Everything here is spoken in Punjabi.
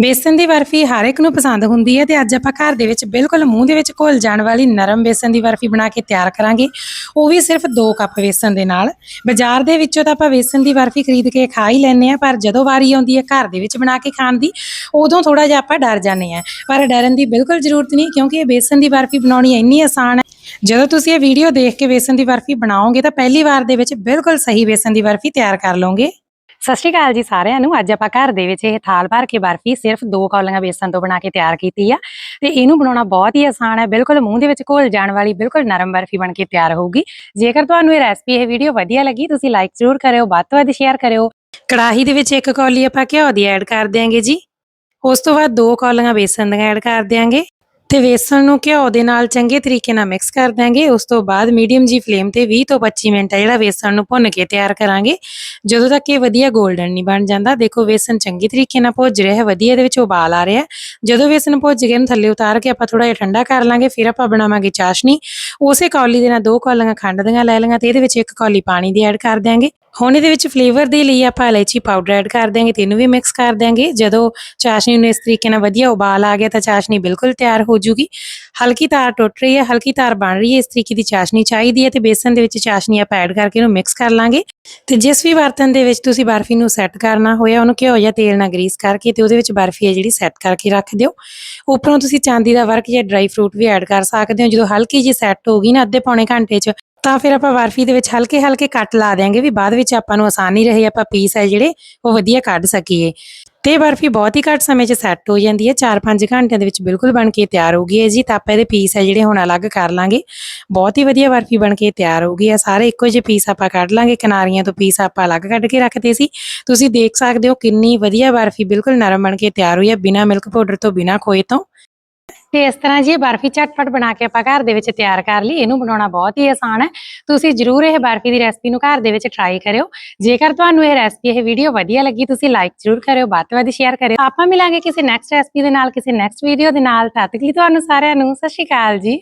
ਬੇਸਨ ਦੀ ਬਰਫੀ ਹਰ ਇੱਕ ਨੂੰ ਪਸੰਦ ਹੁੰਦੀ ਹੈ ਤੇ ਅੱਜ ਆਪਾਂ ਘਰ ਦੇ ਵਿੱਚ ਬਿਲਕੁਲ ਮੂੰਹ ਦੇ ਵਿੱਚ ਘੁਲ ਜਾਣ ਵਾਲੀ ਨਰਮ ਬੇਸਨ ਦੀ ਬਰਫੀ ਬਣਾ ਕੇ ਤਿਆਰ ਕਰਾਂਗੇ। ਉਹ ਵੀ ਸਿਰਫ 2 ਕੱਪ ਬੇਸਨ ਦੇ ਨਾਲ। ਬਾਜ਼ਾਰ ਦੇ ਵਿੱਚੋਂ ਤਾਂ ਆਪਾਂ ਬੇਸਨ ਦੀ ਬਰਫੀ ਖਰੀਦ ਕੇ ਖਾ ਹੀ ਲੈਂਦੇ ਆ ਪਰ ਜਦੋਂ ਵਾਰੀ ਆਉਂਦੀ ਹੈ ਘਰ ਦੇ ਵਿੱਚ ਬਣਾ ਕੇ ਖਾਣ ਦੀ, ਉਦੋਂ ਥੋੜਾ ਜਿਹਾ ਆਪਾਂ ਡਰ ਜਾਂਦੇ ਆ ਪਰ ਡਰਨ ਦੀ ਬਿਲਕੁਲ ਜ਼ਰੂਰਤ ਨਹੀਂ, ਕਿਉਂਕਿ ਇਹ ਬੇਸਨ ਦੀ ਬਰਫੀ ਬਣਾਉਣੀ ਇੰਨੀ ਆਸਾਨ ਹੈ। ਜਦੋਂ ਤੁਸੀਂ ਇਹ ਵੀਡੀਓ ਦੇਖ ਕੇ ਬੇਸਨ ਦੀ ਬਰਫੀ ਬਣਾਓਗੇ ਤਾਂ ਪਹਿਲੀ ਵਾਰ ਦੇ ਵਿੱਚ ਬਿਲਕੁਲ ਸਹੀ ਬੇਸਨ ਦੀ ਬਰਫੀ ਤਿਆਰ ਕਰ ਲਓਗੇ। ਸਤਿ ਸ਼੍ਰੀ ਅਕਾਲ ਜੀ ਸਾਰਿਆਂ ਨੂੰ। ਅੱਜ ਆਪਾਂ ਘਰ ਦੇ ਵਿੱਚ ਇਹ ਥਾਲ ਭਰ ਕੇ ਬਰਫੀ ਸਿਰਫ ਦੋ ਕੌਲੀਆਂ ਬੇਸਨ ਤੋਂ ਬਣਾ ਕੇ ਤਿਆਰ ਕੀਤੀ ਆ ਤੇ ਇਹਨੂੰ ਬਣਾਉਣਾ ਬਹੁਤ ਹੀ ਆਸਾਨ ਹੈ। ਬਿਲਕੁਲ ਮੂੰਹ ਦੇ ਵਿੱਚ ਘੋਲ ਜਾਣ ਵਾਲੀ ਬਿਲਕੁਲ ਨਰਮ ਬਰਫੀ ਬਣ ਕੇ ਤਿਆਰ ਹੋਊਗੀ। ਜੇਕਰ ਤੁਹਾਨੂੰ ਇਹ ਰੈਸਪੀ ਇਹ ਵੀਡੀਓ ਵਧੀਆ ਲੱਗੀ, ਤੁਸੀਂ ਲਾਈਕ ਜ਼ਰੂਰ ਕਰਿਓ, ਵੱਧ ਤੋਂ ਵੱਧ ਸ਼ੇਅਰ ਕਰਿਓ। ਕੜਾਹੀ ਦੇ ਵਿੱਚ ਇੱਕ ਕੌਲੀ ਆਪਾਂ ਘਿਓ ਦੀ ਐਡ ਕਰ ਦਿਆਂਗੇ ਜੀ। ਉਸ ਤੋਂ ਬਾਅਦ ਦੋ ਕੌਲੀਆਂ ਬੇਸਨ ਦੀਆਂ ਐਡ ਕਰ ਦਿਆਂਗੇ। ਤੇ ਵੇਸਣ ਨੂੰ ਘਿਓ ਦੇ ਨਾਲ ਚੰਗੇ ਤਰੀਕੇ ਨਾਲ ਮਿਕਸ ਕਰ ਦਾਂਗੇ ਉਸ ਤੋਂ ਬਾਅਦ ਮੀਡੀਅਮ ਜੀ ਫਲੇਮ ਤੇ 20 ਤੋਂ 25 ਮਿੰਟ ਆ ਜਿਹੜਾ ਵੇਸਣ ਨੂੰ ਭੁੰਨ ਕੇ ਤਿਆਰ ਕਰਾਂਗੇ। ਜਦੋਂ ਤੱਕ ਇਹ ਵਧੀਆ 골ਡਨ ਨਹੀਂ ਬਣ ਜਾਂਦਾ, ਦੇਖੋ ਵੇਸਣ ਚੰਗੀ ਤਰੀਕੇ ਨਾਲ ਭੁੱਜ ਰਿਹਾ ਹੈ, ਵਧੀਆ ਇਹਦੇ ਵਿੱਚ ਉਬਾਲ ਆ ਰਿਹਾ। ਜਦੋਂ ਵੇਸਣ ਭੁੱਜ ਗਿਆ ਇਹਨੂੰ ਥੱਲੇ ਉਤਾਰ ਕੇ ਆਪਾਂ ਥੋੜਾ ਜਿਹਾ ਠੰਡਾ ਕਰ ਲਾਂਗੇ, ਫਿਰ ਆਪਾਂ ਬਣਾਵਾਂਗੇ ਚਾਸ਼ਨੀ। ਉਸੇ ਕੌਲੀ ਦੇ ਨਾਲ ਦੋ ਕੌਲੀਆਂ ਖੰਡ ਦੀਆਂ ਲੈ ਲਈਆਂ ਤੇ ਇਹਦੇ ਵਿੱਚ ਇੱਕ ਕੌਲੀ ਪਾਣੀ ਦੀ ਐਡ ਕਰ ਦਿਆਂਗੇ। ਹੁਣ ਇਹਦੇ ਵਿੱਚ ਫਲੇਵਰ ਦੇ ਲਈ ਆਪਾਂ ਇਲਾਇਚੀ ਪਾਊਡਰ ਐਡ ਕਰ ਦਿਆਂਗੇ ਤੇ ਇਹਨੂੰ ਵੀ ਮਿਕਸ ਕਰ ਦਿਆਂਗੇ। ਜਦੋਂ ਚਾਸ਼ਨੀ ਨੂੰ ਇਸ ਤਰੀਕੇ ਨਾਲ ਵਧੀਆ ਉਬਾਲ ਆ ਗਿਆ ਤਾਂ ਚਾਸ਼ਨੀ ਬਿਲਕੁਲ ਤਿਆਰ ਹੋ ਜੂਗੀ। ਹਲਕੀ ਤਾਰ ਟੁੱਟ ਰਹੀ ਹੈ, ਹਲਕੀ ਤਾਰ ਬਣ ਰਹੀ ਹੈ, ਇਸ ਤਰੀਕੇ ਦੀ ਚਾਸ਼ਨੀ ਚਾਹੀਦੀ ਹੈ ਤੇ ਬੇਸਨ ਦੇ ਵਿੱਚ ਚਾਸ਼ਨੀ ਆਪਾਂ ਐਡ ਕਰਕੇ ਇਹਨੂੰ ਮਿਕਸ ਕਰ ਲਾਂਗੇ। ਤੇ ਜਿਸ ਵੀ ਬਰਤਨ ਦੇ ਵਿੱਚ ਤੁਸੀਂ ਬਰਫੀ ਨੂੰ ਸੈੱਟ ਕਰਨਾ ਹੋਇਆ, ਉਹਨੂੰ ਘਿਓ ਜਾਂ ਤੇਲ ਨਾਲ ਗਰੀਸ ਕਰਕੇ ਤੇ ਉਹਦੇ ਵਿੱਚ ਬਰਫੀ ਹੈ ਜਿਹੜੀ ਸੈੱਟ ਕਰਕੇ ਰੱਖ ਦਿਓ। ਉੱਪਰੋਂ ਤੁਸੀਂ ਚਾਂਦੀ ਦਾ ਵਰਕ ਜਾਂ ਡਰਾਈ ਫਰੂਟ ਵੀ ਐਡ ਕਰ ਸਕਦੇ ਹੋ। ਜਦੋਂ ਹਲਕੀ ਜੀ ਸੈੱਟ ਹੋ ਗਈ ਨਾ, ਅੱਧੇ ਪੌਣੇ ਘੰਟੇ 'ਚ ਤਾਂ ਫਿਰ ਆਪਾਂ ਬਰਫੀ ਦੇ ਵਿੱਚ ਹਲਕੇ ਹਲਕੇ ਕੱਟ ਲਾ ਦਿਆਂਗੇ ਵੀ ਬਾਅਦ ਵਿੱਚ ਆਪਾਂ ਨੂੰ ਆਸਾਨੀ ਰਹੇ ਆਪਾਂ ਪੀਸ ਹੈ ਜਿਹੜੇ, ਉਹ ਵਧੀਆ ਕੱਢ ਸਕੀਏ। ਤੇ ਬਰਫੀ ਬਹੁਤ ਹੀ ਘੱਟ ਸਮੇਂ 'ਚ ਸੈੱਟ ਹੋ ਜਾਂਦੀ ਹੈ 4-5 ਘੰਟਿਆਂ ਦੇ ਵਿੱਚ ਬਿਲਕੁਲ ਬਣ ਕੇ ਤਿਆਰ ਹੋ ਗਈ ਹੈ ਜੀ। ਤਾਂ ਆਪਾਂ ਇਹਦੇ ਪੀਸ ਹੈ ਜਿਹੜੇ ਹੁਣ ਅਲੱਗ ਕਰ ਲਾਂਗੇ। ਬਹੁਤ ਹੀ ਵਧੀਆ ਬਰਫੀ ਬਣ ਕੇ ਤਿਆਰ ਹੋ ਗਈ ਹੈ। ਸਾਰੇ ਇੱਕੋ ਜਿਹੇ ਪੀਸ ਆਪਾਂ ਕੱਢ ਲਾਂਗੇ। ਕਿਨਾਰੀਆਂ ਤੋਂ ਪੀਸ ਆਪਾਂ ਅਲੱਗ ਕੱਢ ਕੇ ਰੱਖਦੇ ਸੀ। ਤੁਸੀਂ ਦੇਖ ਸਕਦੇ ਹੋ ਕਿੰਨੀ ਵਧੀਆ ਬਰਫੀ ਬਿਲਕੁਲ ਨਰਮ ਬਣ ਕੇ ਤਿਆਰ ਹੋਈ ਹੈ, ਬਿਨਾ ਮਿਲਕ ਪਾਊਡਰ ਤੋਂ, ਬਿਨਾ ਖੋਏ ਤੋਂ। ਤੇ ਇਸ ਤਰ੍ਹਾਂ ਜੀ ਇਹ ਬਰਫੀ ਝਟਪਟ ਬਣਾ ਕੇ ਆਪਾਂ ਘਰ ਦੇ ਵਿੱਚ ਤਿਆਰ ਕਰ ਲਈ। ਇਹਨੂੰ ਬਣਾਉਣਾ ਬਹੁਤ ਹੀ ਆਸਾਨ ਹੈ। ਤੁਸੀਂ ਜਰੂਰ ਇਹ ਬਰਫੀ ਦੀ ਰੈਸਪੀ ਨੂੰ ਘਰ ਦੇ ਵਿੱਚ ਟਰਾਈ ਕਰਿਓ। ਜੇਕਰ ਤੁਹਾਨੂੰ ਇਹ ਰੈਸਪੀ ਇਹ ਵੀਡੀਓ ਵਧੀਆ ਲੱਗੀ, ਤੁਸੀਂ ਲਾਈਕ ਜਰੂਰ ਕਰਿਓ, ਵੱਧ ਤੋਂ ਵੱਧ ਸ਼ੇਅਰ ਕਰਿਓ। ਆਪਾਂ ਮਿਲਾਂਗੇ ਕਿਸੇ ਨੈਕਸਟ ਰੈਸਪੀ ਦੇ ਨਾਲ, ਕਿਸੇ ਨੈਕਸਟ ਵੀਡੀਓ ਦੇ ਨਾਲ। ਤਦ ਤੱਕ ਲਈ ਤੁਹਾਨੂੰ ਸਾਰਿਆਂ ਨੂੰ ਸਤਿ ਸ਼੍ਰੀ ਅਕਾਲ ਜੀ।